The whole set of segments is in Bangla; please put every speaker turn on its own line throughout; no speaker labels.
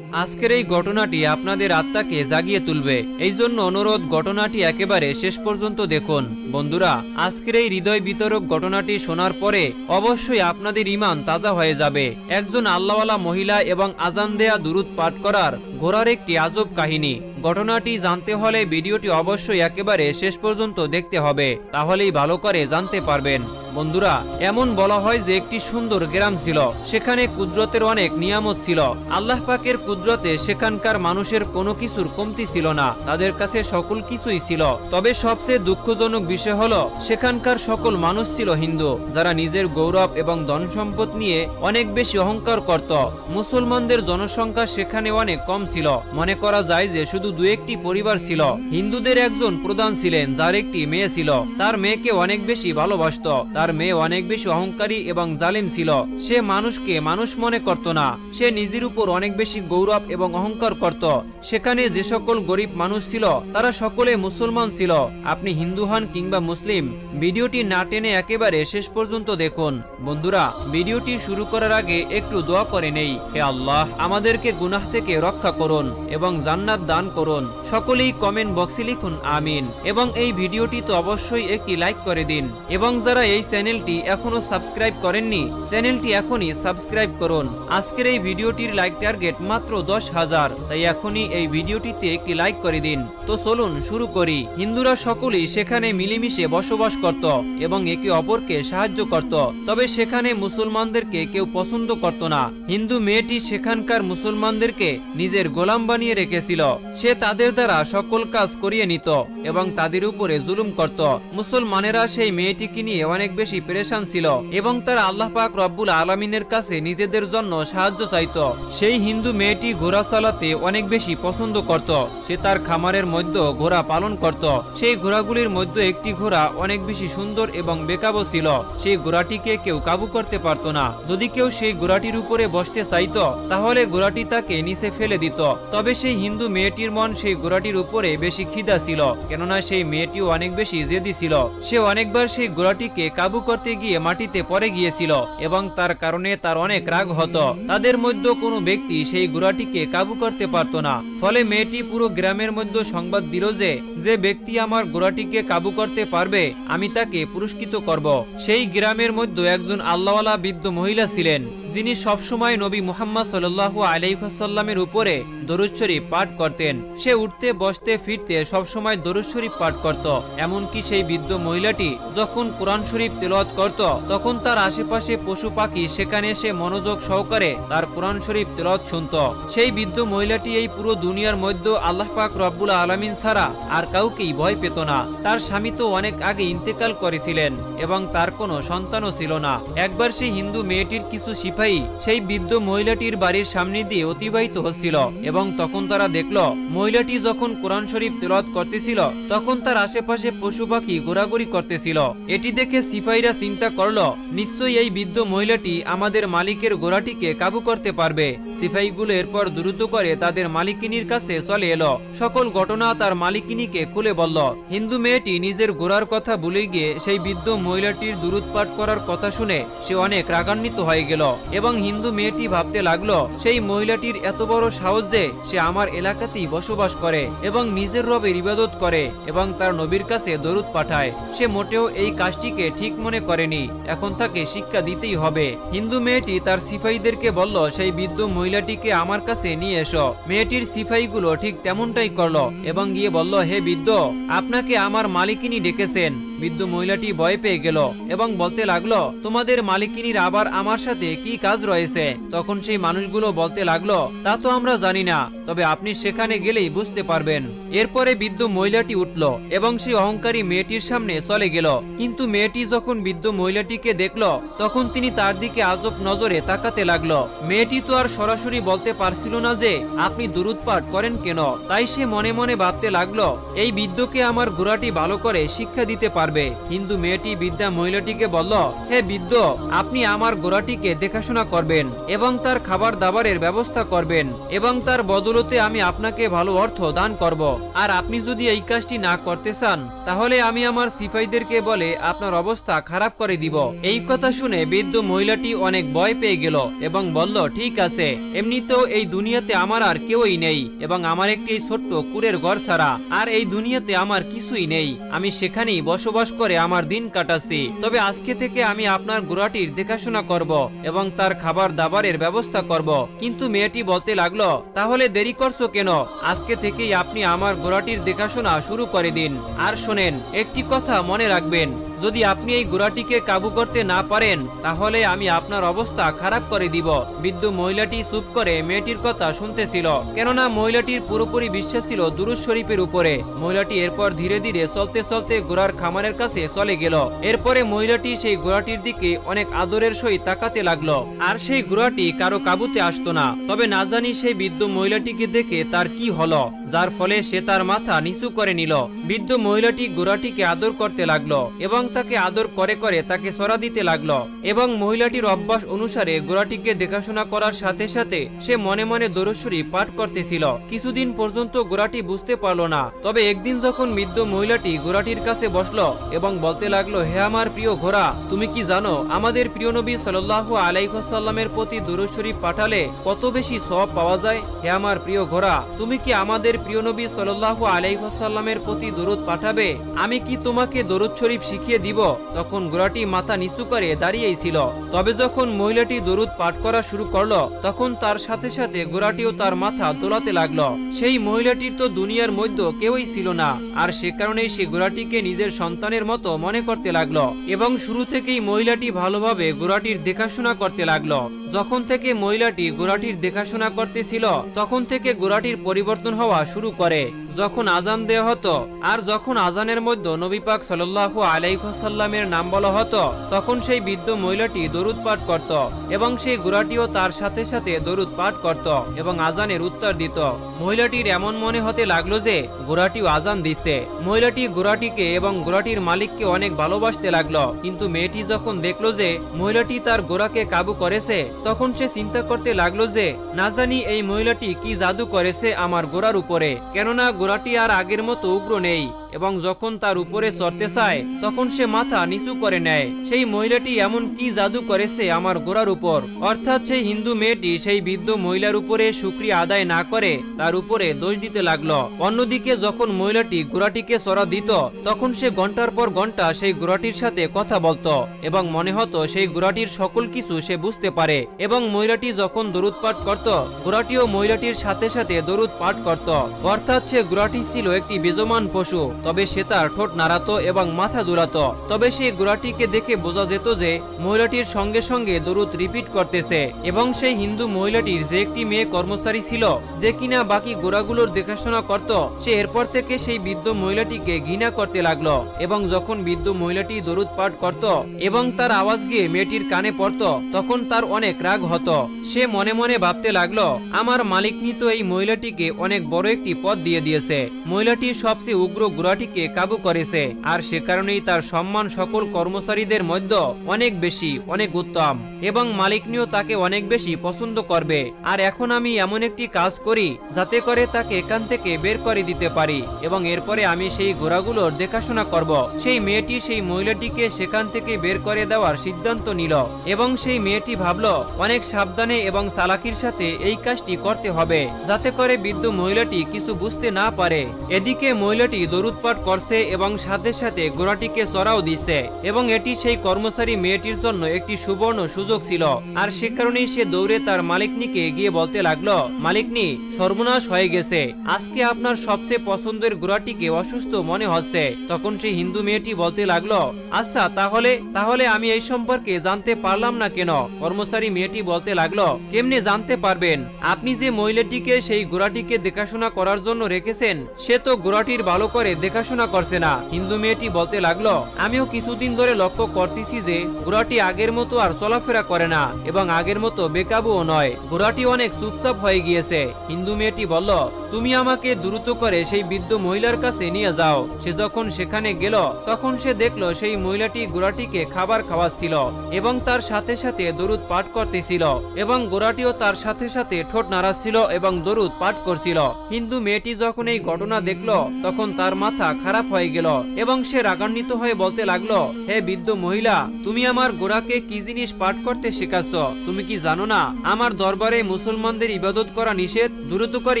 Mm-hmm. আজকের এই ঘটনাটি আপনাদের আত্মাকে জাগিয়ে তুলবে। এই জন্য অনুরোধ, ঘটনাটি একেবারে শেষ পর্যন্ত দেখুন। বন্ধুরা, আজকের এই হৃদয় বিতরক ঘটনাটি শোনার পরে অবশ্যই আপনাদের ইমান তাজা হয়ে যাবে। একজন আল্লাহওয়ালা মহিলা এবং আজান দেয়া দুরুদ পাঠ করার ঘোড়ার একটি আজব কাহিনী। ঘটনাটি জানতে হলে ভিডিওটি অবশ্যই একেবারে শেষ পর্যন্ত দেখতে হবে। তাহলেই ভালো করে জানতে পারবেন। বন্ধুরা, এমন বলা হয় যে একটি সুন্দর গ্রাম ছিল। সেখানে কুদরতের অনেক নিয়ামত ছিল। আল্লাহ পাকের কুদরতে সেখানকার মানুষের কোনো কিছুর কমতি ছিল না। তাদের কাছে সকল কিছুই ছিল। তবে সবচেয়ে দুঃখজনক বিষয় হলো, সেখানকার সকল মানুষ ছিল হিন্দু, যারা নিজের গৌরব এবং ধন সম্পদ নিয়ে অনেক বেশি অহংকার করত। মুসলমানদের জনসংখ্যা সেখানে অনেক কম ছিল। মনে করা যায় যে শুধু দু একটি পরিবার ছিল। হিন্দুদের একজন প্রধান ছিলেন, যার একটি মেয়ে ছিল। তার মেয়েকে অনেক বেশি ভালোবাসত। তার মেয়ে অনেক বেশি অহংকারী এবং জালিম ছিল। সে মানুষকে মানুষ মনে করত না। সে নিজের উপর অনেক বেশি গৌরব এবং অহংকার করত। সেখানে যে সকল গরিব মানুষ ছিল, তারা সকলে মুসলমান ছিল। আপনি হিন্দু হন কিংবা মুসলিম, ভিডিওটি না টেনে একেবারে শেষ পর্যন্ত দেখুন। বন্ধুরা, ভিডিওটি শুরু করার আগে একটু দোয়া করে নেই। হে আল্লাহ, আমাদেরকে গুনাহ থেকে রক্ষা করুন এবং জান্নাত দান করুন। সকলেই কমেন্ট বক্সে লিখুন, আমিন। এবং এই ভিডিওটি তো অবশ্যই একটি লাইক করে দিন। এবং যারা এই চ্যানেলটি এখনও সাবস্ক্রাইব করেননি, চ্যানেলটি এখনই সাবস্ক্রাইব করুন। আজকের এই ভিডিওটির লাইক টার্গেট মাত্র দশ হাজার। তাই এখনই এই ভিডিওটিতে একটি লাইক করে দিন। তো চলুন শুরু করি। হিন্দুরা সকলেই সেখানে মিলেমিশে বসবাস করত এবং একে অপরকে সাহায্য করত। তবে সেখানে মুসলমানদেরকে কেউ পছন্দ করত না। হিন্দু মেয়েটি সেখানকার মুসলমানদেরকে নিজের গোলাম বানিয়ে রেখেছিল। সে তাদের দ্বারা সকল কাজ করিয়ে নিত এবং তাদের উপরে জুলুম করত। মুসলমানেরা সেই মেয়েটিকে নিয়ে অনেক বেশি পেরেশান ছিল এবং তারা আল্লাহ পাক রব্বুল আলমিনের কাছে নিজেদের জন্য সাহায্য চাইত। সেই হিন্দু মেয়েটি ঘোড়া চালাতে অনেক বেশি পছন্দ করত। সে তার খামারের মধ্যে ঘোড়া পালন করত। সেই ঘোড়াগুলির মধ্যে একটি ঘোড়া অনেক বেশি সুন্দর এবং বেকাবো ছিল। সেই ঘোড়াটিকে কেউ কাবু করতে পারত না। যদি কেউ সেই ঘোড়াটির উপরে বসতে চাইত, তাহলে ঘোড়াটি তাকে নিচে ফেলে দিত। তবে সেই হিন্দু মেয়েটির মন সেই ঘোড়াটির উপরে বেশি খিদা ছিল, কেননা সেই মেয়েটিও অনেক বেশি জেদি ছিল। সে অনেকবার সেই ঘোড়াটিকে কাবু করতে গিয়ে মাটিতে পড়ে গিয়েছিল এবং তার কারণে তার অনেক রাগ হতো। তাদের মধ্যে কোনো ব্যক্তি সেই ঘোড়াটিকে কাবু করতে পারত না। ফলে মেয়েটি পুরো গ্রামের মধ্যে সংবাদ দিল যে যে ব্যক্তি আমার ঘোড়াটিকে কাবু করতে পারবে, আমি তাকে পুরস্কৃত করব। সেই গ্রামের মধ্যে একজন আল্লাহওয়ালা বৃদ্ধ মহিলা ছিলেন, যিনি সবসময় নবী মুহাম্মদ সাল্লাহ আলাইসাল্লামের উপরে দরুদ শরীফ পাঠ করতেন। সে উঠতে, বসতে, ফিরতে সবসময় দরুদ শরীফ পাঠ করত। এমনকি সেই বৃদ্ধ মহিলাটি যখন কোরআন শরীফ তেলাওয়াত করত, তখন তার আশেপাশে পশু পাখি সেখানে এসে মনোযোগ সহকারে তার কোরআন শরীফ তেলাওয়াত শুনত। সেই বৃদ্ধ মহিলাটি এই পুরো দুনিয়ার মধ্যে আল্লাহ পাক রব্বুল আলমিন ছাড়া আর কাউকেই ভয় পেত না। তার স্বামী তো অনেক আগে ইন্তেকাল করেছিলেন এবং তার কোনো সন্তানও ছিল না। একবার সেই হিন্দু মেয়েটির কিছু সিপাহী সেই বৃদ্ধ মহিলাটির বাড়ির সামনে দিয়ে অতিবাহিত হচ্ছিল এবং তখন তারা দেখল, মহিলাটি যখন কোরআন শরীফ তেলাওয়াত করতেছিল, তখন তার আশেপাশে পশু পাখি ঘোরাঘুরি করতেছিল। এটি দেখে সিপাহীরা চিন্তা করল, নিশ্চয়ই এই বৃদ্ধ মহিলাটি আমাদের মালিকের ঘোড়াটিকে কাবু করতে পারবে। সিপাহীগুলো এরপর দ্রুত করে তাদের মালিকিনীর কাছে চলে এলো। সকল ঘটনা তার মালিকিনীকে খুলে বলল। হিন্দু মেয়েটি নিজের ঘোড়ার কথা ভুলে গিয়ে সেই বৃদ্ধ মহিলাটির দূরত পাঠ করার কথা শুনে সে অনেক রাগান্বিত হয়ে গেল এবং হিন্দু মেয়েটি ভাবতে লাগল, সেই মহিলাটির এত বড় সাহস যে সে আমার এলাকাতেই বসবাস করে এবং নিজের রবের ইবাদত করে এবং তার নবীর কাছে দরুদ পাঠায়। সে মোটেও এই কাজটিকে ঠিক মনে করেনি, এখন তাকে শিক্ষা দিতেই হবে। হিন্দু মেয়েটি তার সিপাহীদেরকে বলল, সেই বৃদ্ধ মহিলাটিকে আমার কাছে নিয়ে এসো। মেয়েটির সিফাইগুলো ঠিক তেমনটাই করল এবং গিয়ে বলল, হে বিদ্য আপনাকে আমার মালিকিনী ডেকেছেন। বৃদ্ধ মহিলাটি ভয় পেয়ে গেল এবং বলতে লাগল, তোমাদের মালিকিনীর আবার আমার সাথে কি কাজ রয়েছে? তখন সেই মানুষগুলো বলতে লাগল, তা তো আমরা জানি না, তবে আপনি সেখানে গেলেই বুঝতে পারবেন। এরপরে বৃদ্ধ মহিলাটি উঠল এবং সেই অহংকারী মেয়েটির সামনে চলে গেল। কিন্তু মেয়েটি যখন বৃদ্ধ মহিলাটিকে দেখল, তখন তিনি তার দিকে আজব নজরে তাকাতে লাগল। মেয়েটি তো আর সরাসরি বলতে পারছিল না যে, আপনি দুরুদ পাঠ করেন কেন? তাই সে মনে মনে ভাবতে লাগল, এই বৃদ্ধকে আমার ঘোড়াটি ভালো করে শিক্ষা দিতে পারবে। পারবে। হিন্দু মেয়েটি বৃদ্ধা মহিলাটিকে বলল, হে বৃদ্ধ আপনি আমার ঘোড়াটিকে দেখাশোনা করবেন এবং তার খাবার দাবারের ব্যবস্থা করবেন এবং তার বদলতে আমি আপনাকে ভালো অর্থ দান করব। আর আপনি যদি এই কাজটি না করতে চান, তাহলে আমি আমার সিপাহীদেরকে বলে আপনার অবস্থা খারাপ করে দিব। এই কথা শুনে বৃদ্ধ মহিলাটি অনেক ভয় পেয়ে গেল এবং বলল, ঠিক আছে, এমনিতেও এই দুনিয়াতে আমার আর কেউই নেই এবং আমার একটি ছোট্ট কুরের ঘর ছাড়া আর এই দুনিয়াতে আমার কিছুই নেই। আমি সেখানেই বসবাস করে আমার দিন কাটাচ্ছি। তবে আজকে থেকে আমি আপনার গোড়াটির দেখাশোনা করব এবং তার খাবার দাবারের ব্যবস্থা করব। কিন্তু মেয়েটি বলতে লাগল, তাহলে দেরি করছ কেন? আজকে থেকেই আপনি আমার গোড়াটির দেখাশোনা শুরু করে দিন। আর শোনেন, একটি কথা মনে রাখবেন। যদি আপনি এই গোড়াটিকে কাবু করতে না পারেন, তাহলে আমি আপনার অবস্থা খারাপ করে দিব। বৃদ্ধ মহিলাটি চুপ করে মেয়েটির কথা শুনতেছিল, কেননা মহিলাটির পুরোপুরি বিশ্বাস ছিল দুরুজ শরীফের উপরে। মহিলাটি এরপর ধীরে ধীরে চলতে চলতে গোড়ার খামারের কাছে চলে গেল। এরপরে মহিলাটি সেই গোড়াটির দিকে অনেক আদরের সহিত তাকাতে লাগল। আর সেই গোড়াটি কারও কাবুতে আসতো না। তবে না জানি সেই বৃদ্ধ মহিলাটিকে দেখে তার কি হলো। যার ফলে সে তার মাথা নিচু করে নিল। বৃদ্ধ মহিলাটি ঘোড়াটিকে আদর করতে লাগল এবং তাকে আদর করে করে তাকে সরা দিতে লাগল এবং মহিলাটির অভ্যাস অনুসারে ঘোড়াটিকে দেখাশোনা করার সাথে সাথে সে মনে মনে দরশ্বরী পাঠ করতেছিল। কিছুদিন পর্যন্ত ঘোড়াটি বুঝতে পারল না, তবে একদিন যখন বৃদ্ধ মহিলাটি ঘোড়াটির কাছে বসল এবং বলতে লাগল, হে আমার প্রিয় ঘোড়া, তুমি কি জানো আমাদের প্রিয় নবী সাল্লাল্লাহু আলাইসাল্লামের প্রতি দরশ্বরী পাঠালে কত বেশি সব পাওয়া যায়? হে আমার প্রিয় ঘোড়া, তুমি কি আমাদের প্রিয় নবী সাল্লাল্লাহু আলাইসাল্লামের প্রতি দরুদ পাঠাবে, আমি কি তোমাকে দরুদ শরীফ শিখিয়ে দিব? তখন ঘোড়াটি মাথা নিচু করে দাঁড়িয়েছিল তবে যখন মহিলাটি দরুদ পাঠ করা শুরু করল, তখন তার সাথে সাথে ঘোড়াটিও তার মাথা দোলাতে লাগল। সেই মহিলাটির তো দুনিয়ার মধ্যে কেউই ছিল না, আর সে কারণেই সে ঘোড়াটিকে নিজের সন্তানের মতো মনে করতে লাগল এবং শুরু থেকেই মহিলাটি ভালোভাবে ঘোড়াটির দেখাশোনা করতে লাগল। যখন থেকে মহিলাটি ঘোড়াটির দেখাশোনা করতেছিল, তখন থেকে ঘোড়াটির পরিবর্তন হওয়া শুরু করে, যখন আজান দেওয়া হতো আর যখন আজানের মধ্যে নবী পাক সাল্লাল্লাহু আলাইসাল্লামের নাম বলা হতো, তখন সেই বৃদ্ধ মহিলাটি দরুদ পাঠ করত এবং সেই ঘোড়াটিও তার সাথে সাথে দরুদ পাঠ করত এবং আজানের উত্তর দিত। মহিলাটির এমন মনে হতে লাগল যে ঘোড়াটিও আজান দিচ্ছে মহিলাটি ঘোড়াটিকে এবং ঘোড়াটির মালিককে অনেক ভালোবাসতে লাগল, কিন্তু মেয়েটি যখন দেখল যে, মহিলাটি তার ঘোড়াকে কাবু করেছে, তখন সে চিন্তা করতে লাগল যে, না জানি এই মহিলাটি কি জাদু করেছে আমার ঘোড়ার উপরে। কেননা ঘোড়াটি আর আগের মতো উগ্র নেই। এবং যখন তার উপরে চড়তে চায়, তখন সে মাথা নিচু করে নেয়। সেই মহিলাটি এমন কি জাদু করেছে আমার গোড়ার উপর? অর্থাৎ সেই হিন্দু মেয়েটি সেই বৃদ্ধ মহিলার উপরে সুক্রিয়া আদায় না করে তার উপরে দোষ দিতে লাগল। অন্যদিকে যখন মহিলাটি ঘোড়াটিকে চড়া দিত, তখন সে ঘণ্টার পর ঘণ্টা সেই গোড়াটির সাথে কথা বলতো এবং মনে হতো সেই ঘোড়াটির সকল কিছু সে বুঝতে পারে। এবং মহিলাটি যখন দরুদ পাঠ করত ঘোড়াটিও মহিলাটির সাথে সাথে দরুদ পাঠ করত। অর্থাৎ সে ঘোড়াটি ছিল একটি বেজমান পশু। তবে সে তার ঠোঁট নাড়াতো এবং মাথা দুলাতো। তবে সেই ঘোড়াটিকে দেখে বোঝা যেত যে মহিলাটির সঙ্গে সঙ্গে দরুদ রিপিট করতেছে এবং সেই হিন্দু মহিলাটির যে একটি মেয়ে কর্মচারী ছিল, যে কিনা বাকি ঘোড়াগুলোর দেখাশোনা করত, সে এরপর থেকে সেই বৃদ্ধ মহিলাটিকে ঘৃণা করতে লাগল এবং যখন বৃদ্ধ মহিলাটি দরুদ পাঠ করত এবং তার আওয়াজ গিয়ে মেয়েটির কানে পড়ত, তখন তার অনেক রাগ হতো। সে মনে মনে ভাবতে লাগল, আমার মালিকনি তো এই মহিলাটিকে অনেক বড় একটি পদ দিয়ে দিয়েছে। মহিলাটির সবচেয়ে উগ্র ঘোড়াটিকে কাবু করেছে, আর সে কারণেই তার সম্মান সকল কর্মচারীদের মধ্যে অনেক বেশি, অনেক উত্তম এবং মালিকনিও তাকে অনেক বেশি পছন্দ করবে। আর এখন আমি এমন একটি কাজ করি যাতে করে তাকে এখান থেকে বের করে দিতে পারি এবং এরপরে আমি সেই ঘোড়াগুলোর দেখাশোনা করব। সেই মেয়েটি সেই মহিলাটিকে সেখান থেকে বের করে দেওয়ার সিদ্ধান্ত নিল এবং সেই মেয়েটি ভাবলো, অনেক সাবধানে এবং চালাকির সাথে এই কাজটি করতে হবে যাতে করে বৃদ্ধ মহিলাটি কিছু বুঝতে না পারে। এদিকে মহিলাটি দরুদ পাঠ করছে এবং সাথে সাথে ঘোড়াটিকে চড়াও দিচ্ছে এবং এটি সেই কর্মচারী মেয়েটির জন্য একটি সুবর্ণ সুযোগ ছিল। আর সে কারণেই সে দৌড়ে তার মালিকনিকে গিয়ে বলতে লাগল, মালিকনি, সর্বনাশ হয়ে গেছে। আজকে আপনার সবচেয়ে পছন্দের ঘোড়াটিকে অসুস্থ মনে হচ্ছে। তখন সেই হিন্দু মেয়েটি বলতে লাগল আচ্ছা তাহলে তাহলে আমি এই সম্পর্কে জানতে পারলাম না কেন? কর্মচারী মেয়েটি বলতে লাগল, কেমনে জানতে পারবেন? আপনি যে মহিলাটিকে সেই ঘোড়াটিকে দেখাশোনা করার জন্য রেখেছেন, সে তো ঘোড়াটির ভালো করে দেখাশোনা করছে না। হিন্দু মেয়েটি বলতে লাগল, আমিও কিছুদিন ধরে লক্ষ্য করতেছি যে ঘোড়াটি আগের মতো আর চলাফেরা করে না এবং আগের মতো বেকাবুও নয়। ঘোড়াটি অনেক চুপচাপ হয়ে গিয়েছে। হিন্দু মেয়েটি বলল, তুমি আমাকে দ্রুত করে সেই বৃদ্ধ মহিলার কাছে নিয়ে যাও। সে যখন সেখানে গেল, তখন সে দেখল সেই মহিলাটি ঘোড়াটিকে খাবার খাওয়াচ্ছিল এবং তার সাথে সাথে দরুদ পাঠ করতেছিল এবং ঘোড়াটিও তার সাথে সাথে ঠোঁট নাড়াচ্ছিল এবং দরুদ পাঠ করছিল। হিন্দু মেয়েটি যখন এই ঘটনা দেখল, তখন তার মাথা খারাপ হয়ে গেল এবং সে রাগান্বিত হয়ে বলতে লাগল, হে বৃদ্ধ মহিলা, তুমি আমার ঘোড়াকে কি জিনিস পাঠ করতে শেখাচ্ছ? তুমি কি জানো না? আমার দরবারে মুসলমানদের ইবাদত করা নিষেধ? দ্রুত করে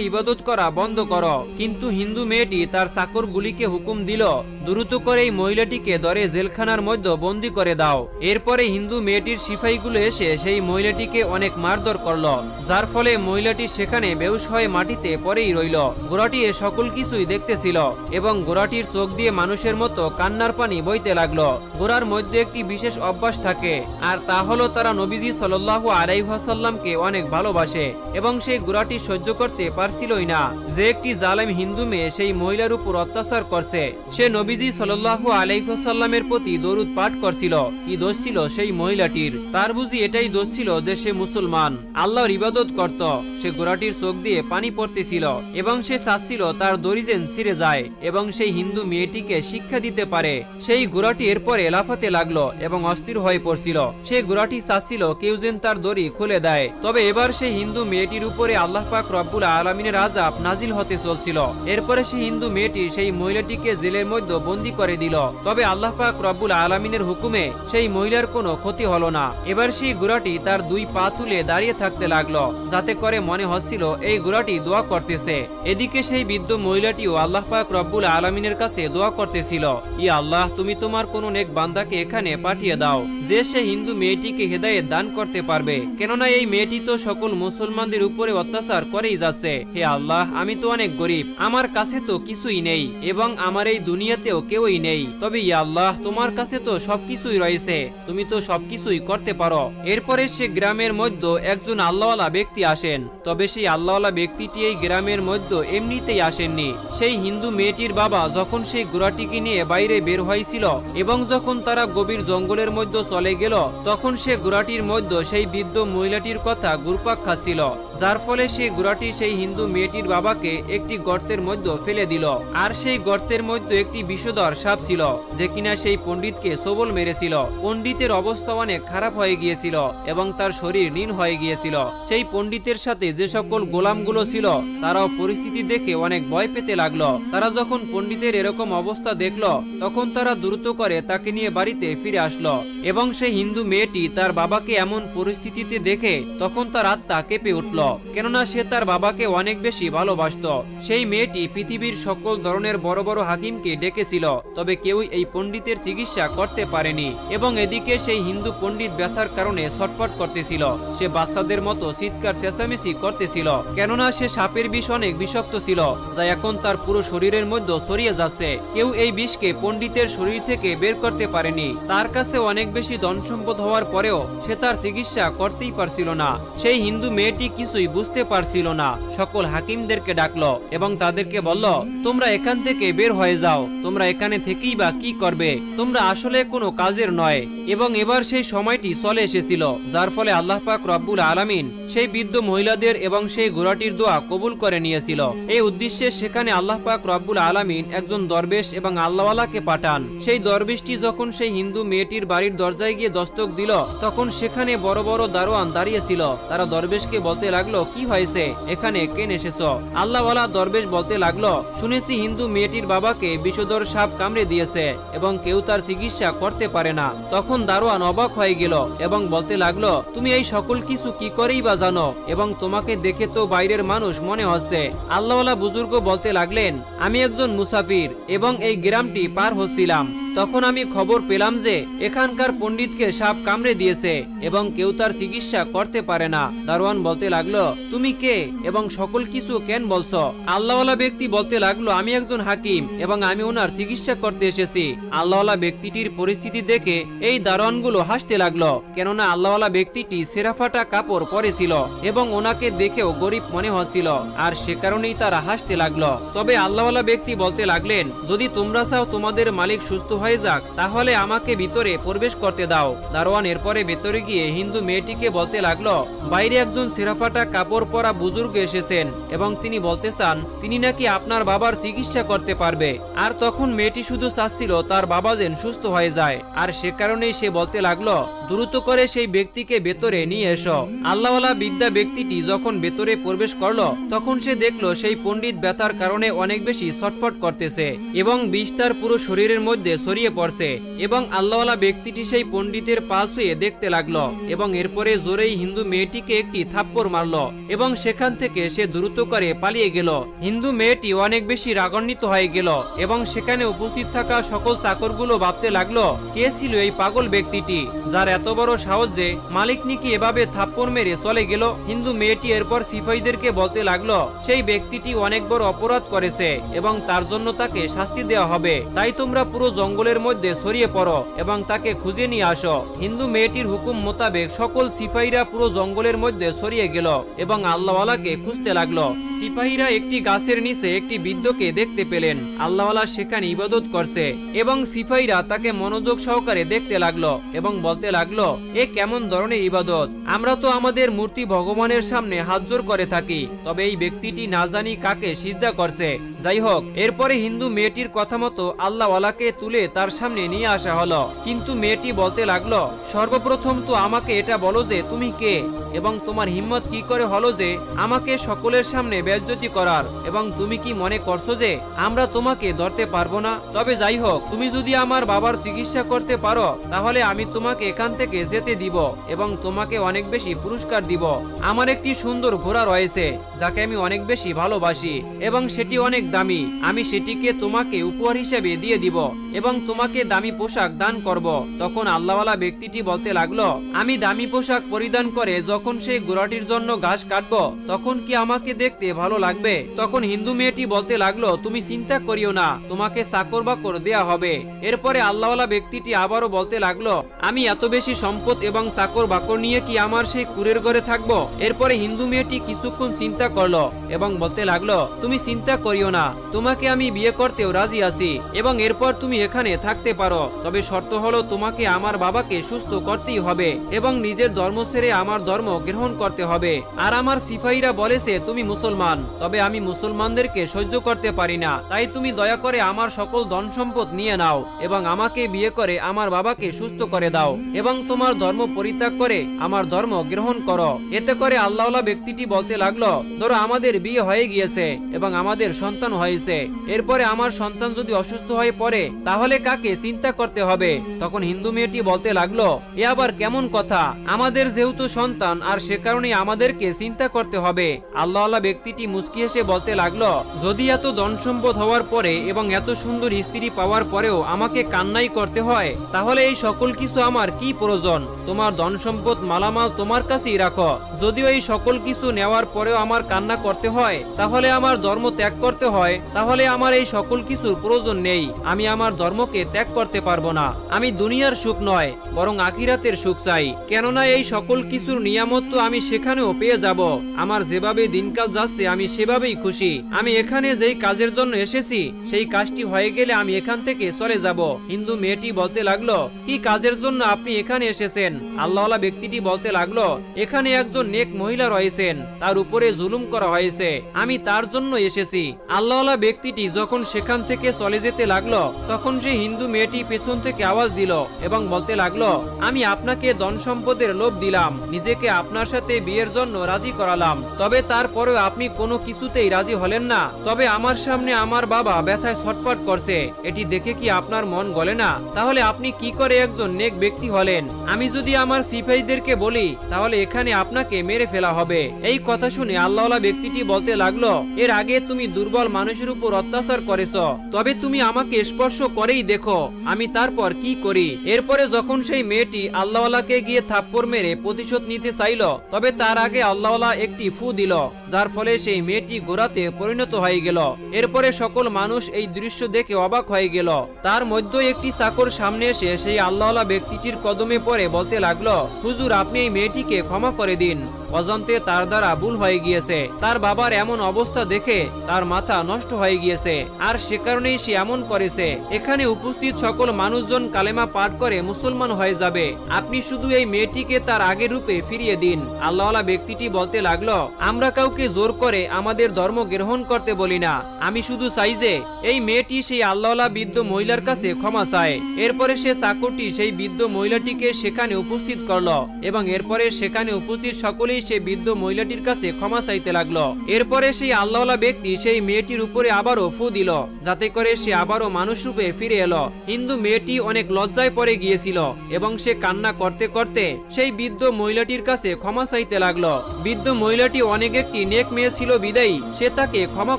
ইবাদত করা বন্ধ করো। কিন্তু হিন্দু মেয়েটি তার চাকরগুলিকে হুকুম দিল, দ্রুত করে এই মহিলাটিকে দরে জেলখানার মধ্যে বন্দি করে দাও। এরপরে হিন্দু মেয়েটির সিপাহীগুলো এসে সেই মহিলাটিকে অনেক মারধর করল, যার ফলে মহিলাটি সেখানে বেউস হয়ে মাটিতে পরেই রইল। ঘোড়াটি সকল কিছুই দেখতেছিল এবং ঘোড়াটির চোখ দিয়ে মানুষের মতো কান্নার পানি বইতে লাগল। ঘোড়ার মধ্যে একটি বিশেষ অভ্যাস থাকে, আর তা হলো তারা নবীজি সাল্লাল্লাহু আলাইহাসাল্লামকে অনেক ভালোবাসে এবং সেই ঘোড়াটি সহ্য করতে পারছিলই না। যে একটি জালেম হিন্দু মেয়ে সেই মহিলার উপর অত্যাচার করছে, সে নবীজি সাল্লাল্লাহু আলাইহাসাল্লামের প্রতি দরুদ পাঠ করছিল। কি দোষ ছিল সেই মহিলাটির? তার বুঝি এটাই দোষ ছিল যে সে মুসলমান। আল্লাহর ইবাদত করত, সে ঘোড়াটির চোখ দিয়ে পানি পড়তেছিল এবং সে চাচ্ছিল তার দরিজেন ছিঁড়ে যায় এবং সেই হিন্দু মেয়েটিকে শিক্ষা দিতে পারে। সেই ঘোড়াটি এরপরে লাফাতে লাগল এবং অস্থির হয়ে পড়ছিল। সে ঘোড়াটি চাচ্ছিল কেউ যেন তার দড়ি খুলে দেয়। তবে এবার সেই হিন্দু মেয়েটির উপরে আল্লাহ পাক রব্বুল আলমিনের আজাব নাজিল হতে চলছিল। এরপরে সেই হিন্দু মেয়েটি সেই মহিলাটিকে জেলের মধ্যে বন্দি করে দিল। তবে আল্লাহ পাক রব্বুল আলমিনের হুকুমে সেই মহিলার কোনো ক্ষতি হলো না। এবার সেই ঘোড়াটি তার দুই পা তুলে দাঁড়িয়ে থাকতে লাগল, যাতে করে মনে হচ্ছিল, এই ঘোড়াটি দোয়া করতেছে। এদিকে সেই বৃদ্ধ মহিলাটিও আল্লাহ পাক রব্বুল আলমিনের কাছে দোয়া করতেছিল, ই আল্লাহ, তুমি তোমার কোন নেক বান্দাকে এখানে পাঠিয়ে দাও, যে সে হিন্দু মেয়েটিকে হেদায়েত দান করতে পারবে। কেননা এই মেয়েটি তো সকল মুসলমানদের উপরে অত্যাচার করেই যাচ্ছে। হে আল্লাহ, আমি তো অনেক গরিব, আমার কাছে তো কিছুই নেই এবং আমার এই দুনিয়াতেও কেউই নেই। তবে ইয়া আল্লাহ, তোমার কাছে তো সবকিছুই রয়েছে, তুমি তো সবকিছুই করতে পারো। এরপরে সে গ্রামের মধ্যে একজন আল্লাহওয়ালা ব্যক্তি আসেন। তবে সেই আল্লাহওয়ালা ব্যক্তিটি এই গ্রামের মধ্যে এমনিতেই আসেননি। সেই হিন্দু মেয়েটির বাবা যখন সেই ঘোড়াটিকে নিয়ে বাইরে বের হয়েছিল এবং যখন তারা গভীর জঙ্গলের মধ্যে চলে গেল, তখন সে ঘোড়াটির মধ্যে সেই বৃদ্ধ মহিলাটির কথা গুরপাক খাচ্ছিল, যার ফলে সেই ঘোড়াটি সেই হিন্দু মেয়েটির বাবাকে একটি গর্তের মধ্যে ফেলে দিল আর সেই গর্তের মধ্যে একটি বিষধর সাপ ছিল, যে কিনা সেই পণ্ডিতকে সবল মেরেছিল। পণ্ডিতের অবস্থা অনেক খারাপ হয়ে গিয়েছিল এবং তার শরীর নীল হয়ে গিয়েছিল। সেই পণ্ডিতের সাথে যে সকল গোলামগুলো ছিল, তারাও পরিস্থিতি দেখে অনেক ভয় পেতে লাগল। তারা যখন পণ্ডিতের এরকম অবস্থা দেখল, তখন তারা দ্রুত করে তাকে নিয়ে বাড়িতে ফিরে আসলো। এবং সেই হিন্দু মেয়েটি তার বাবাকে এমন পরিস্থিতিতে দেখে, তখন তার আত্মা কেঁপে উঠল। কেননা সে তার বাবাকে অনেক বেশি ভালোবাসত। সেই মেয়েটি পৃথিবীর সকল ধরনের বড় বড় হাকিমকে ডেকেছিল, তবে কেউই এই পণ্ডিতের চিকিৎসা করতে পারেনি। এবং এদিকে সেই হিন্দু পণ্ডিত ব্যথার কারণে ছটফট করতেছিল। সে বাচ্চাদের মতো চিৎকার চেঁচামেচি করতেছিল। কেননা সে সাপের বিষ অনেক বিষাক্ত ছিল, যা এখন তার পুরো শরীরের মধ্যে ছড়িয়ে যাচ্ছে। কেউ এই বিষকে পণ্ডিতের শরীর থেকে বের করতে পারেনি। তার কাছে অনেক বেশি ধন সম্পদ হওয়ার পরেও সে তার চিকিৎসা করতেই পারছিল না। সেই হিন্দু মেয়েটি কিছুই বুঝতে পারছিল না। সকল হাকিমদেরকে ডাকলো এবং তাদেরকে বলল, তোমরা এখান থেকে বের হয়ে যাও। তোমরা এখানে থেকেই বা কি করবে? তোমরা আসলে কোনো কাজের নয়। এবং এবার সেই সময়টি চলে এসেছিল, যার ফলে আল্লাহ পাক রব্বুল আলামিন সেই বৃদ্ধ মহিলাদের এবং সেই ঘোড়াটির দোয়া কবুল করে নিয়েছিল। এই উদ্দেশ্যে সেখানে আল্লাহ পাক রব্বুল আলামিন একজন দরবেশ এবং আল্লাহওয়ালাকে পাঠান। সেই দরবেশটি যখন সেই হিন্দু মেয়েটির বাড়ির দরজায় গিয়ে দস্তক দিল, তখন সেখানে বড় বড় দারোয়ান দাঁড়িয়েছিল। তারা দরবেশকে বলতে লাগল, কি হয়েছে? এখানে কেন এসেছ আল্লাহওয়ালা দরবেশ বলতে লাগল, শুনেছি হিন্দু মেয়েটির বাবাকে বিষধর সাপ কামড়ে দিয়েছে এবং কেউ তার চিকিৎসা করতে পারে না। তখন দারোয়ান অবাক হয়ে গেল এবং বলতে লাগল, তুমি এই সকল কিছু কি করেই বা জানো? এবং তোমাকে দেখে তো বাইরের মানুষ মনে হচ্ছে। আল্লাহওয়ালা বুজুর্গ বলতে লাগলেন, আমি একজন মুসাফির এবং এই গ্রামটি পার হচ্ছিলাম। তখন আমি খবর পেলাম যে এখানকার পণ্ডিতকে সাপ কামড়ে দিয়েছে এবং কেউ তার চিকিৎসা করতে পারে না। দারোয়ান বলতে লাগল, তুমি কে এবং সকল কিছু কেন বলছো? আল্লাহওয়ালা ব্যক্তি বলতে লাগল, আমি একজন হাকিম এবং আমি ওনার চিকিৎসা করতে এসেছি। আল্লাহওয়ালা ব্যক্তিটির পরিস্থিতি দেখে এই দারোয়ানগুলো হাসতে লাগল, কেননা আল্লাহওয়ালা ব্যক্তিটি সেরাফাটা কাপড় পরেছিল এবং ওনাকে দেখেও গরিব মনে হচ্ছিল, আর সে কারণেই তারা হাসতে লাগল। তবে আল্লাহওয়ালা ব্যক্তি বলতে লাগলেন, যদি তোমরা চাও তোমাদের মালিক সুস্থ হয়ে যাক, তাহলে আমাকে ভিতরে প্রবেশ করতে দাও। দারোয়ান এরপরে ভেতরে গিয়ে হিন্দু মেয়েটিকে বলতে লাগল, বাইরে একজন সেরাফাটা কাপড় পরা বুজুর্গ এসেছেন এবং তিনি বলতে চান, তিনি নাকি আপনার বাবার চিকিৎসা করতে পারবে। আর তখন মেয়েটি শুধু চাচ্ছিল তার বাবা যেন সুস্থ হয়ে যায়। আর সে কারণেই সে বলতে লাগল, দ্রুত করে সেই ব্যক্তিকে ভেতরে নিয়ে এসো। আল্লাহওয়ালা বিদ্যা ব্যক্তিটি যখন ভেতরে প্রবেশ করল, তখন সে দেখল সেই পণ্ডিত ব্যথার কারণে অনেক বেশি ছটফট করতেছে এবং বিষ তার পুরো শরীরের মধ্যে ছড়িয়ে পড়ছে এবং আল্লাহওয়ালা ব্যক্তিটি সেই পণ্ডিতের পা ছুঁয়ে দেখতে লাগল এবং এরপরে জোরেই হিন্দু মেয়েটিকে একটি থাপ্পড় মারলো এবং সেখান থেকে সে দ্রুত করে পালিয়ে গেল। হিন্দু মেয়েটি অনেক বেশি রাগান্বিত হয়ে গেল এবং সেখানে উপস্থিত থাকা সকল চাকরগুলো ভাবতে লাগল, কে ছিল এই পাগল ব্যক্তিটি, যার এত বড় সাহস যে মালিক নিকি এভাবে থাপ্পড় মেরে চলে গেল। হিন্দু মেয়েটি এরপর সিফাইদেরকে বলতে লাগল, সেই ব্যক্তিটি অনেক বড় অপরাধ করেছে এবং তার জন্য তাকে শাস্তি দেওয়া হবে। তাই তোমরা পুরো জঙ্গলের মধ্যে ছড়িয়ে পড়ো এবং তাকে খুঁজে নিয়ে আসো। হিন্দু মেয়েটির হুকুম মোতাবেক সকল সিপাহীরা পুরো জঙ্গলের মধ্যে ছড়িয়ে গেল এবং আল্লাহওয়ালাকে খুঁজতে লাগল। সিপাহীরা একটি গাছের নিচে একটি বৃদ্ধকে দেখতে পেলেন। আল্লাহওয়ালা সেখানে ইবাদত করছে এবং সিপাহীরা তাকে মনোযোগ সহকারে দেখতে লাগল এবং বলতে লাগল, এ কেমন ধরনের ইবাদত? আমরা তো আমাদের মূর্তি ভগবানের সামনে হাতজোর করে থাকি, তবে এই ব্যক্তিটি না জানি কাকে সিজদা করছে। যাই হোক, এরপরে হিন্দু মেয়েটির কথা মতো আল্লাহওয়ালাকে তুলে তার সামনে নিয়ে আসা হলো। কিন্তু মেয়েটি বলতে লাগল, সর্বপ্রথম তো আমাকে এটা বলো যে তুমি কে এবং তোমার হিম্মত কি করে হলো যে আমাকে সকলের সামনে বেজ্জতি করার এবং তুমি কি মনে করছ যে আমরা তোমাকে ধরতে পারব না? তবে যাই হোক, তুমি যদি আমার বাবার চিকিৎসা করতে পারো, তাহলে আমি তোমাকে এখান থেকে যেতে দিব এবং তোমাকে অনেক বেশি পুরস্কার দিব। আমার একটি সুন্দর ঘোড়া রয়েছে, যাকে আমি অনেক বেশি ভালোবাসি এবং সেটি অনেক দামি। আমি সেটিকে তোমাকে উপহার হিসেবে দিয়ে দিব এবং তোমাকে দামি পোশাক দান করব। তখন আল্লাহওয়ালা ব্যক্তিটি বলতে লাগল, আমি দামি পোশাক পরিধান করে যখন সেই ঘোড়াটির জন্য ঘাস কাটবো, তখন কি আমাকে দেখতে ভালো লাগবে? তখন হিন্দু মেয়েটি বলতে লাগল, তুমি চিন্তা করিও না, তোমাকে চাকর বাকর দেয়া হবে। এরপরে আল্লাহওয়ালা ব্যক্তিটি আবারও বলতে লাগল, আমি এত বেশি সম্পদ এবং চাকর বাকর নিয়ে কি আমার সেই কুরের ঘরে থাকব? এরপরে হিন্দু মেয়েটি কিছুক্ষণ চিন্তা করল এবং বলতে লাগল, তুমি চিন্তা করিও না, তোমাকে আমি বিয়ে করতেও রাজি আছি এবং এরপর তুমি এখানে থাকতে পারো, তবে শর্ত হলো তোমাকে আমার বাবাকে সুস্থ করতেই হবে এবং নিজের ধর্ম ছেড়ে আমার ধর্ম গ্রহণ করতে হবে। আর আমার সিপাহীরা বলেছে তুমি মুসলমান, তবে আমি মুসলমানদেরকে সহ্য করতে পারি না। তাই তুমি দয়া করে আমার সকল ধন সম্পদ নিয়ে নাও এবং আমাকে বিয়ে করে আমার বাবাকে সুস্থ করে দাও এবং তোমার ধর্ম পরিত্যাগ করে আমার ধর্ম গ্রহণ করো। এতে করে আল্লাহলা ব্যক্তিটি বলতে লাগল, ধরো আমাদের বিয়ে হয়ে গিয়েছে এবং আমাদের সন্তান হয়েছে। এরপরে আমার সন্তান যদি অসুস্থ হয়ে পড়ে, তাহলে কাকে চিন্তা করতে হবে? তখন হিন্দু মেয়েটি বলতে লাগল, এ আবার কেমন কথা? আমাদের যেহেতু সন্তান, আর সে কারণে আমাদেরকে চিন্তা করতে হবে। আল্লাহ আল্লাহ ব্যক্তিটি মুস্কি হেসে বলতে লাগল, যদি এত ধন সম্পদ হওয়ার পরে এবং এত সুন্দর স্ত্রী পাওয়ার পরেও আমাকে কান্নাই করতে হয়, তাহলে এই সকল কিছু আমার কি প্রয়োজন? তোমার ধন সম্পদ মালামাল তোমার কাছেই রাখো। যদিও এই সকল কিছু নেওয়ার পরেও আমার কান্না করতে হয়, তাহলে আমার ধর্ম ত্যাগ করতে হয়, তাহলে আমার এই সকল কিছুর প্রয়োজন নেই। আমি আমার ধর্মকে ত্যাগ করতে পারব না। আমি দুনিয়ার সুখ নয়, বরং আখিরাতের সুখ চাই। কেননা এই সকল কিছুর নিয়ামত তো আমি সেখানেও পেয়ে যাব। আমার যেভাবে দিনকাল যাচ্ছে, আমি সেভাবেই খুশি। আমি এখানে যেই কাজের জন্য এসেছি, সেই কাজটি হয়ে গেলে আমি এখান থেকে চলে যাব। হিন্দু মেয়েটি বলতে লাগল, কি কাজের জন্য আপনি এখানে এসেছেন? আল্লাহওয়ালা ব্যক্তিটি বলতে লাগল, এখানে একজন নেক মহিলা রয়েছেন, তার উপরে জুলুম করা হয়েছে, আমি তার জন্য এসেছি। আল্লাহওয়ালা ব্যক্তিটি যখন সেখান থেকে চলে যেতে লাগল, তখন সে হিন্দু মেয়েটি পেছন থেকে আওয়াজ দিল এবং বলতে লাগল, আমি আপনাকে ধন সম্পদের লোভ দিলাম, নিজেকে আপনার সাথে বিয়ের জন্য রাজি করালাম। তবে তারপরেও আপনি কোনো কিছুতেই রাজি হলেন না। তবে আমার সামনে আমার বাবা ব্যথায় ছটপট করছে। এটি দেখে কি আপনার মন গলে না? তাহলে আপনি কি করে একজন নেক ব্যক্তি হলেন? আমি যদি আমার সিপাহীদেরকে বলি, তাহলে এখানে আপনাকে মেরে ফেলা হবে। এই কথা শুনে আল্লাহওয়ালা ব্যক্তিটি বলতে লাগল, এর আগে তুমি দুর্বল মানুষের উপর অত্যাচার করেছ। তবে তুমি আমাকে স্পর্শ করেই আগেই দেখো, আমি তারপর কি করি? এরপরে যখন সেই মেয়েটি আল্লাহওয়ালাকে গিয়ে থাপ্পড় মেরে প্রতিশোধ নিতে চাইল, তবে তার আগে আল্লাহওয়ালা একটি ফু দিল, যার ফলে সেই মেয়েটি গোড়াতে পরিণত হয়ে গেল। এরপরে সকল মানুষ এই দৃশ্য দেখে অবাক হয়ে গেল। তার মধ্যে একটি চাকর সামনে এসে সেই আল্লাহওয়ালা ব্যক্তিটির কদমে পড়ে বলতে লাগল, হুজুর, আপনি এই মেয়েটিকে ক্ষমা করে দিন। অজান্তে তার দ্বারা ভুল হয়ে গিয়েছে। তার বাবার এমন অবস্থা দেখে তার মাথা নষ্ট হয়ে গিয়েছে। আর সে কারণেই সে এমন করেছে। এখানে উপস্থিত সকল মানুষজন কালেমা পাঠ করে মুসলমান হয়ে যাবে। আপনি শুধু এই মেয়েটিকে তার আগের রূপে ফিরিয়ে দিন। আল্লাহওয়ালা ব্যক্তিটি বলতে লাগল, আমরা কাউকে জোর করে আমাদের ধর্ম গ্রহণ করতে বলি না। আমি শুধু চাই যে, এই মেয়েটি সেই আল্লাহওয়ালা বৃদ্ধ মহিলার কাছে ক্ষমা চায়। এরপরে সে চাকরটি সেই বৃদ্ধ মহিলাটিকে সেখানে উপস্থিত করল এবং এরপরে সেখানে উপস্থিত সকলেই সেই বৃদ্ধ মহিলাটির কাছে ক্ষমা চাইতে লাগল। এরপরে সেই আল্লাহওয়ালা ব্যক্তি সেই মেয়েটির উপরে আবারও ফু দিল, যাতে করে সে আবারও মানুষ রূপে ফিরে এলো। হিন্দু মেয়েটি অনেক লজ্জায় পড়ে গিয়েছিল এবং সে কান্না করতে করতে সেই বৃদ্ধ মহিলাটির কাছে ক্ষমা চাইতে লাগল। বৃদ্ধ মহিলাটি অনেক একটি নেক মেয়ে ছিল বিদায়ী, সে তাকে ক্ষমা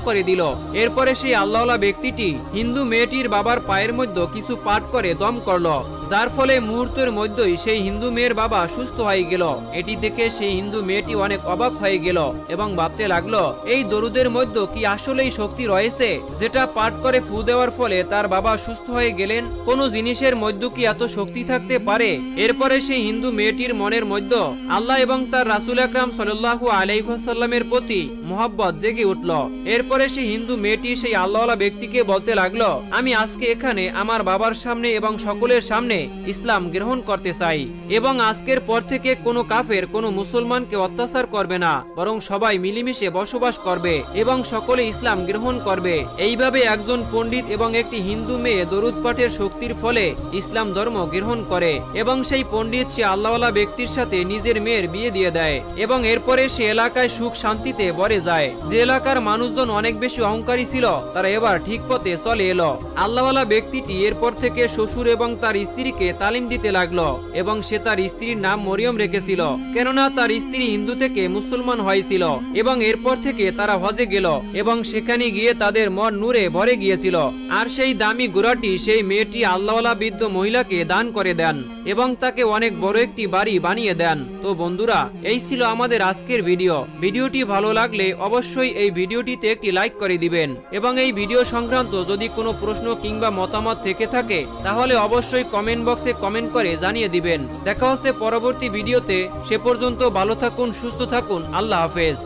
করে দিল। এরপরে সেই আল্লাহওয়ালা ব্যক্তিটি হিন্দু মেয়েটির বাবার পায়ের মধ্যে কিছু পাঠ করে দম করল। যার ফলে মুহূর্তের মধ্যেই সেই হিন্দু মেয়ের বাবা সুস্থ হয়ে গেল। এটি দেখে সেই হিন্দু মেয়েটি অনেক অবাক হয়ে গেল এবং ভাবতে লাগল, এই দরুদের মধ্যে কি আসলেই শক্তি রয়েছে? যেটা পাঠ করে ফু দেওয়ার ফলে তার বাবা সুস্থ হয়ে গেলেন, কোন জিনিসের মধ্যে কি এত শক্তি থাকতে পারে? এরপরে সেই হিন্দু মেয়েটির মনের মধ্যে আল্লাহ এবং তার রাসুল আকরাম সাল্লাহু আলাইসাল্লামের প্রতি মোহাব্বত জেগে উঠল। এরপরে সেই হিন্দু মেয়েটি সেই আল্লাহওয়ালা ব্যক্তিকে বলতে লাগল, আমি আজকে এখানে আমার বাবার সামনে এবং সকলের সামনে ইসলাম গ্রহণ করতে চাই এবং আজকের পর থেকে কোনো কাফের, কোনো মুসলমানকে অত্যাচার করবে না, বরং সবাই মিলেমিশে বসবাস করবে এবং সকলে ইসলাম গ্রহণ করবে। এইভাবে একজন পণ্ডিত এবং একটি হিন্দু মেয়ে দরুদ পাঠের শক্তির ফলে ইসলাম ধর্ম গ্রহণ করে এবং সেই পণ্ডিত সে আল্লাহওয়ালা ব্যক্তির সাথে নিজের মেয়ের বিয়ে দিয়ে দেয় এবং এরপরে সে এলাকায় সুখ শান্তিতে বরে যায়। যে এলাকার মানুষজন অনেক বেশি অহংকারী ছিল, তারা এবার ঠিক পথে চলে এলো। আল্লাহওয়ালা ব্যক্তিটি এরপর থেকে শ্বশুর এবং তার স্ত্রীকে তালিম দিতে লাগল এবং সে তার স্ত্রীর নাম মরিয়ম রেখেছিল। কেননা তার স্ত্রী হিন্দু থেকে মুসলমান হয়েছিল এবং এরপর থেকে তারা হজে গেল এবং সেখানে গিয়ে তাদের মন নূরে ভরে গিয়েছিল। আর সেই দামি ঘোড়াটি সেই মেয়েটি আল্লাহওয়ালা বৃদ্ধ মহিলাকে দান করে দেন এবং তাকে অনেক বড় একটি বাড়ি বানিয়ে দেন। তো বন্ধুরা, এই ছিল আমাদের আজকের ভিডিও। ভিডিওটি ভালো লাগলে অবশ্যই এই ভিডিওটিতে একটি লাইক করে দিবেন এবং এই ভিডিও সংক্রান্ত যদি কোনো প্রশ্ন কিংবা মতামত থেকে থাকে, তাহলে অবশ্যই কমেন্ট বক্সে কমেন্ট করে জানিয়ে দিবেন। দেখা হচ্ছে পরবর্তী ভিডিওতে। সে পর্যন্ত ভালো থাকুন, সুস্থ থাকুন। আল্লাহ হাফেজ।